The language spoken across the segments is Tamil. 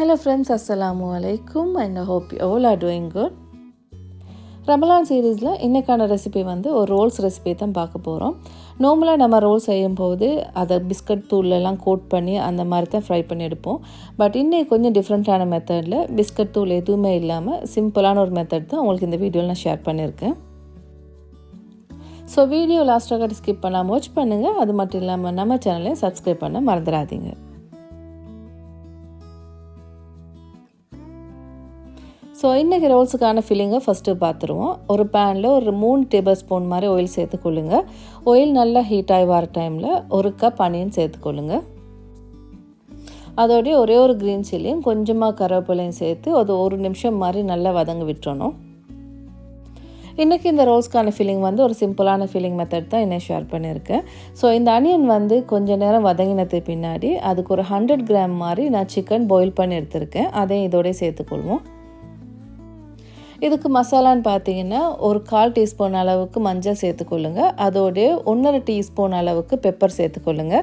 ஹலோ ஃப்ரெண்ட்ஸ் அஸ்ஸலாமு அலைக்கும் and hope hope you all are Ramadan சீரீஸில் இன்றைக்கான ரெசிபி வந்து ஒரு ரோல்ஸ் ரெசிபி தான் பார்க்க போகிறோம் நார்மலாக நம்ம ரோல் செய்யும்போது அதை பிஸ்கட் தூள்லலாம் கோட் பண்ணி அந்த மாதிரி தான் ஃப்ரை பண்ணி எடுப்போம். பட் இன்னைக்கு கொஞ்சம் டிஃப்ரெண்ட்டான மெத்தடில் பிஸ்கட் தூள் எதுவுமே இல்லாமல் சிம்பிளான ஒரு மெத்தட் தான் உங்களுக்கு இந்த வீடியோவில் நான் ஷேர் பண்ணியிருக்கேன். ஸோ வீடியோ லாஸ்ட்டாக ஸ்கிப் பண்ணாமல் வாட்ச் பண்ணுங்கள் அது மட்டும் இல்லாமல் நம்ம சேனலையும் சப்ஸ்கிரைப் பண்ண மறந்துடாதீங்க. ஸோ இன்றைக்கி ரோல்ஸுக்கான ஃபில்லிங்கை ஃபஸ்ட்டு பார்த்துருவோம். ஒரு பேனில் ஒரு மூணு டேபிள் ஸ்பூன் மாதிரி ஆயில் சேர்த்துக்கொள்ளுங்க. ஆயில் நல்லா ஹீட் ஆகி வர டைமில் ஒரு கப் அனியன் சேர்த்துக்கொள்ளுங்க. அதோடய ஒரே ஒரு க்ரீன் சில்லியும் கொஞ்சமாக கருவேப்பிலையும் சேர்த்து அது ஒரு நிமிஷம் மாதிரி நல்லா வதங்க விட்டுறணும். இன்றைக்கி இந்த ரோல்ஸ்க்கான ஃபீலிங் வந்து ஒரு சிம்பிளான ஃபீலிங் மெத்தட் தான் என்ன ஷேர் பண்ணியிருக்கேன் ஸோ இந்த அனியன் வந்து கொஞ்ச நேரம் வதங்கினது பின்னாடி அதுக்கு ஒரு ஹண்ட்ரட் கிராம் மாதிரி நான் சிக்கன் பாயில் பண்ணி எடுத்திருக்கேன். அதையும் இதோடய சேர்த்துக்கொள்வோம். இதுக்கு மசாலான்னு பார்த்தீங்கன்னா ஒரு கால் டீஸ்பூன் அளவுக்கு மஞ்சள் சேர்த்துக்கொள்ளுங்க. அதோடைய ஒன்றரை டீஸ்பூன் அளவுக்கு பெப்பர் சேர்த்துக்கொள்ளுங்க.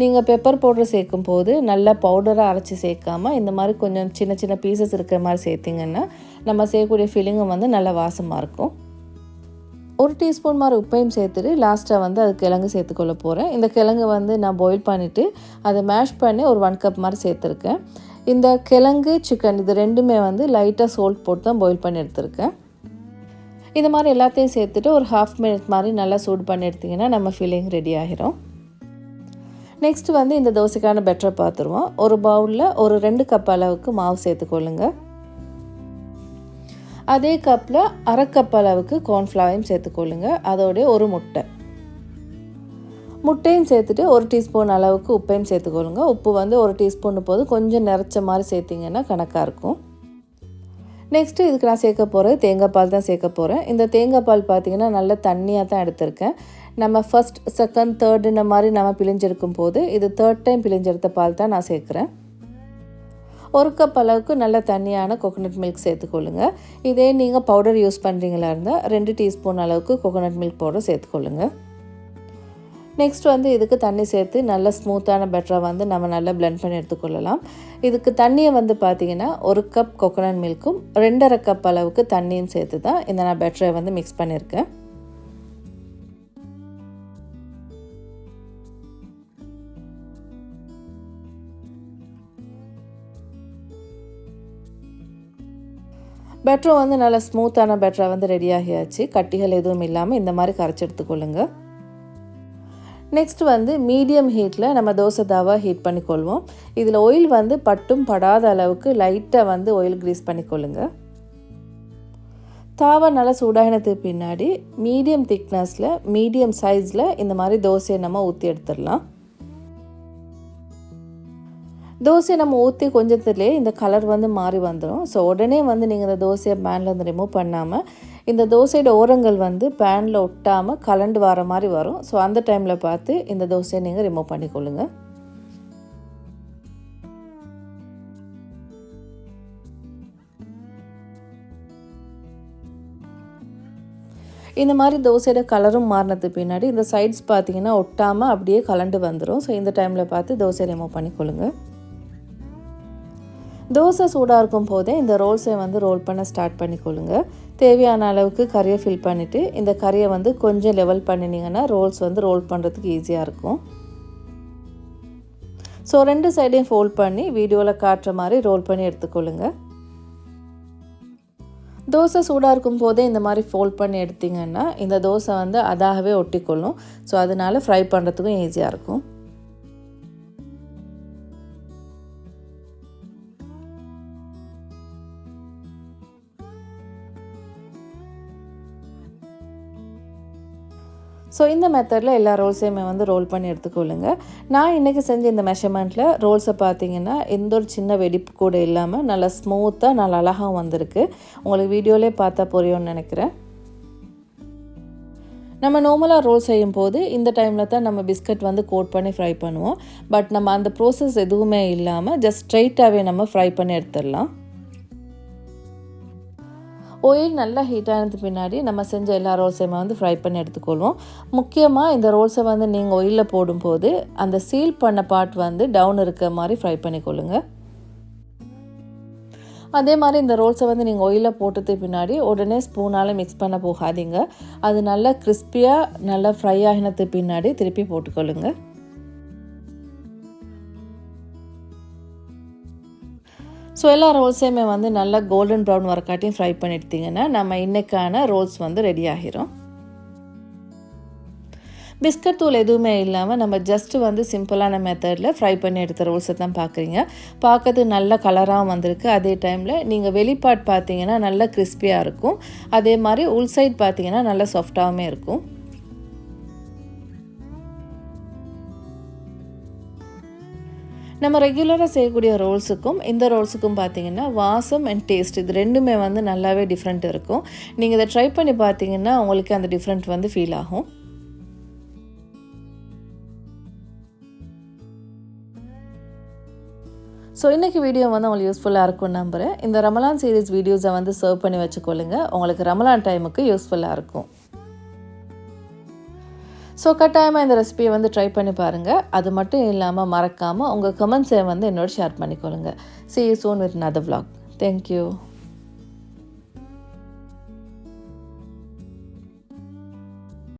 நீங்கள் பெப்பர் பவுடர் சேர்க்கும் போது நல்லா பவுடராக அரைச்சி சேர்க்காமல் இந்த மாதிரி கொஞ்சம் சின்ன சின்ன பீசஸ் இருக்கிற மாதிரி சேர்த்திங்கன்னா நம்ம செய்யக்கூடிய ஃபில்லிங்கும் வந்து நல்லா வாசமாக இருக்கும். ஒரு டீஸ்பூன் மாதிரி உப்பையும் சேர்த்துட்டு லாஸ்ட்டாக வந்து அது கிழங்கு சேர்த்துக்கொள்ள போகிறேன் இந்த கிழங்கு வந்து நான் பாயில் பண்ணிவிட்டு அதை மேஷ் பண்ணி ஒரு ஒன் கப் மாதிரி சேர்த்துருக்கேன். இந்த கிழங்கு சிக்கன் இது ரெண்டுமே வந்து லைட்டாக சோல்ட் போட்டு தான் பாயில் பண்ணி எடுத்திருக்கேன். இந்த மாதிரி எல்லாத்தையும் சேர்த்துட்டு ஒரு ஹாஃப் மினிட் மாதிரி நல்லா சூடு பண்ணி எடுத்திங்கன்னா நம்ம ஃபீலிங் ரெடி ஆகிரும். நெக்ஸ்ட் வந்து இந்த தோசைக்கான பெட்டரை பார்த்துருவோம். ஒரு பவுலில் ஒரு ரெண்டு கப் அளவுக்கு மாவு சேர்த்துக்கொள்ளுங்க. அதே கப்பில் அரை கப் அளவுக்கு கார்ன்ஃப்ளவரையும் சேர்த்துக்கொள்ளுங்க. அதோடைய ஒரு முட்டை. முட்டையும் சேர்த்துட்டு ஒரு டீஸ்பூன் அளவுக்கு உப்பையும் சேர்த்துக்கொள்ளுங்க. உப்பு வந்து ஒரு டீஸ்பூன் போது கொஞ்சம் நிறச்ச மாதிரி சேர்த்திங்கன்னா கணக்காக இருக்கும். நெக்ஸ்ட்டு இதுக்கு நான் சேர்க்க போகிறது தேங்காய் பால் தான் சேர்க்க போகிறேன் இந்த தேங்காய் பால் பார்த்திங்கன்னா நல்ல தண்ணியாக தான் எடுத்திருக்கேன். நம்ம ஃபஸ்ட் செகண்ட் தேர்டுன இந்த மாதிரி நம்ம பிழிஞ்செடுக்கும் போது இது தேர்ட் டைம் பிழிஞ்செடுத்த பால் தான் நான் சேர்க்குறேன். ஒரு கப் அளவுக்கு நல்ல தண்ணியான கோகோனட் மில்க் சேர்த்துக்கொள்ளுங்க. இதே நீங்கள் பவுடர் யூஸ் பண்ணுறீங்களா இருந்தால் ரெண்டு டீஸ்பூன் அளவுக்கு கோகோனட் மில்க் பவுடர் சேர்த்துக்கொள்ளுங்கள் நெக்ஸ்ட் வந்து இதுக்கு தண்ணி சேர்த்து நல்ல ஸ்மூத்தான பெட்டராக வந்து நம்ம நல்லா பிளெண்ட் பண்ணி எடுத்துக்கொள்ளலாம். இதுக்கு தண்ணியை வந்து பார்த்திங்கன்னா ஒரு கப் கொக்கனட் மில்க்கும் ரெண்டரை கப் அளவுக்கு தண்ணியும் சேர்த்து தான் இந்த நான் பெட்டரை வந்து மிக்ஸ் பண்ணியிருக்கேன் பெட்டரும் வந்து நல்லா ஸ்மூத்தான பெட்டராக வந்து ரெடி ஆகியாச்சு. கட்டிகள் எதுவும் இல்லாமல் இந்த மாதிரி கரைச்சி எடுத்துக்கொள்ளுங்கள் நெக்ஸ்ட் வந்து மீடியம் ஹீட்டில் நம்ம தோசை தாவா ஹீட் பண்ணிக்கொள்வோம். இதில் ஆயில் வந்து பட்டும் படாத அளவுக்கு லைட்டாக வந்து ஆயில் க்ரீஸ் பண்ணிக்கொள்ளுங்க. தாவா நல்லா சூடாகினதுக்கு பின்னாடி மீடியம் திக்னஸில் மீடியம் சைஸில் இந்த மாதிரி தோசையை நம்ம ஊற்றி எடுத்துடலாம். தோசையை நம்ம ஊற்றி கொஞ்சத்துலேயே இந்த கலர் வந்து மாறி வந்துடும் ஸோ உடனே வந்து நீங்கள் இந்த தோசையை பேனில் வந்து ரிமூவ் பண்ணாமல் இந்த தோசையோட ஓரங்கள் வந்து பேனில் ஒட்டாமல் கலண்டு வர மாதிரி வரும். ஸோ அந்த டைமில் பார்த்து இந்த தோசையை நீங்கள் ரிமூவ் பண்ணிக்கொள்ளுங்க. இந்த மாதிரி தோசையோட கலரும் மாறினது பின்னாடி இந்த சைட்ஸ் பார்த்தீங்கன்னா ஒட்டாமல் அப்படியே கலண்டு வந்துடும் ஸோ இந்த டைமில் பார்த்து தோசை ரிமூவ் பண்ணிக்கொள்ளுங்கள் தோசை சூடாக இருக்கும் போதே இந்த ரோல்ஸை வந்து ரோல் பண்ண ஸ்டார்ட் பண்ணிக்கொள்ளுங்க. தேவையான அளவுக்கு கறியை ஃபில் பண்ணிவிட்டு இந்த கறியை வந்து கொஞ்சம் லெவல் பண்ணினீங்கன்னா ரோல்ஸ் வந்து ரோல் பண்ணுறதுக்கு ஈஸியாக இருக்கும். ஸோ ரெண்டு சைடையும் ஃபோல்ட் பண்ணி வீடியோவில் காட்டுற மாதிரி ரோல் பண்ணி எடுத்துக்கொள்ளுங்க. தோசை சூடாக இருக்கும் போதே இந்த மாதிரி ஃபோல்ட் பண்ணி எடுத்திங்கன்னா இந்த தோசை வந்து அதாகவே ஒட்டிக்கொள்ளும். ஸோ அதனால் ஃப்ரை பண்ணுறதுக்கும் ஈஸியாக இருக்கும். ஸோ இந்த மெத்தடில் எல்லா ரோல்ஸையுமே வந்து ரோல் பண்ணி எடுத்துக்கொள்ளுங்க. நான் இன்றைக்கி செஞ்ச இந்த மெஷர்மெண்ட்டில் ரோல்ஸை பார்த்தீங்கன்னா எந்த ஒரு சின்ன வெடிப்பு கூட இல்லாமல் நல்லா ஸ்மூத்தாக நல்லா அழகாக வந்திருக்கு. உங்களுக்கு வீடியோலே பார்த்தா புரியும்னு நினைக்கிறேன். நம்ம நார்மலாக ரோல் செய்யும் போது இந்த டைமில் தான் நம்ம பிஸ்கட் வந்து கோட் பண்ணி ஃப்ரை பண்ணுவோம். பட் நம்ம அந்த ப்ரோசஸ் எதுவுமே இல்லாமல் ஜஸ்ட் ஸ்ட்ரைட்டாகவே நம்ம ஃப்ரை பண்ணி எடுத்துடலாம். ஆயில் நல்லா ஹீட் ஆனது பின்னாடி நம்ம செஞ்ச எல்லா ரோல்ஸையுமே வந்து ஃப்ரை பண்ணி எடுத்துக்கொள்வோம். முக்கியமாக இந்த ரோல்ஸை வந்து நீங்கள் ஒயிலில் போடும்போது அந்த சீல் பண்ண பார்ட் வந்து டவுன் இருக்க மாதிரி ஃப்ரை பண்ணிக்கொள்ளுங்க. அதே மாதிரி இந்த ரோல்ஸை வந்து நீங்கள் ஒயிலில் போட்டது பின்னாடி உடனே ஸ்பூனால் மிக்ஸ் பண்ண போகாதீங்க. அது நல்லா கிறிஸ்பியாக நல்லா ஃப்ரை ஆகினதுக்கு பின்னாடி திருப்பி போட்டுக்கொள்ளுங்க. ஸோ எல்லா ரோல்ஸையுமே வந்து நல்லா கோல்டன் ப்ரௌன் வரக்காட்டியும் ஃப்ரை பண்ணி எடுத்திங்கன்னா நம்ம இன்றைக்கான ரோல்ஸ் வந்து ரெடி ஆகிரும். பிஸ்கட் தூள் எதுவுமே இல்லாமல் நம்ம ஜஸ்ட்டு வந்து சிம்பிளான மெத்தடில் ஃப்ரை பண்ணி எடுத்த ரோல்ஸை தான் பார்க்குறீங்க பார்க்கறது நல்ல கலராகவும் வந்திருக்கு. அதே டைமில் நீங்கள் வெளிப்பாட் பார்த்தீங்கன்னா நல்லா கிறிஸ்பியாக இருக்கும். அதே மாதிரி உள் சைட் பார்த்தீங்கன்னா நல்லா சாஃப்டாகவுமே இருக்கும். நம்ம ரெகுலராக செய்யக்கூடிய ரோல்ஸுக்கும் இந்த ரோல்ஸுக்கும் பார்த்தீங்கன்னா வாசம் அண்ட் டேஸ்ட் இது ரெண்டுமே வந்து நல்லாவே டிஃப்ரெண்ட் இருக்கும். நீங்கள் இதை ட்ரை பண்ணி பார்த்தீங்கன்னா உங்களுக்கு அந்த டிஃப்ரெண்ட் வந்து ஃபீல் ஆகும். ஸோ இன்றைக்கி வீடியோ வந்து உங்களுக்கு யூஸ்ஃபுல்லாக இருக்கும்னு நம்புகிறேன் இந்த ரமலான் சீரீஸ் வீடியோஸை வந்து சர்வ் பண்ணி வச்சுக்கொள்ளுங்க. உங்களுக்கு ரமலான் டைமுக்கு யூஸ்ஃபுல்லாக இருக்கும். ஸோ கட்டாயமாக இந்த ரெசிபியை வந்து ட்ரை பண்ணி பாருங்கள் அது மட்டும் இல்லாமல் மறக்காமல் உங்கள் கமெண்ட்ஸை வந்து என்னோட ஷேர் பண்ணிக்கொள்ளுங்க. See you soon with another vlog. Thank you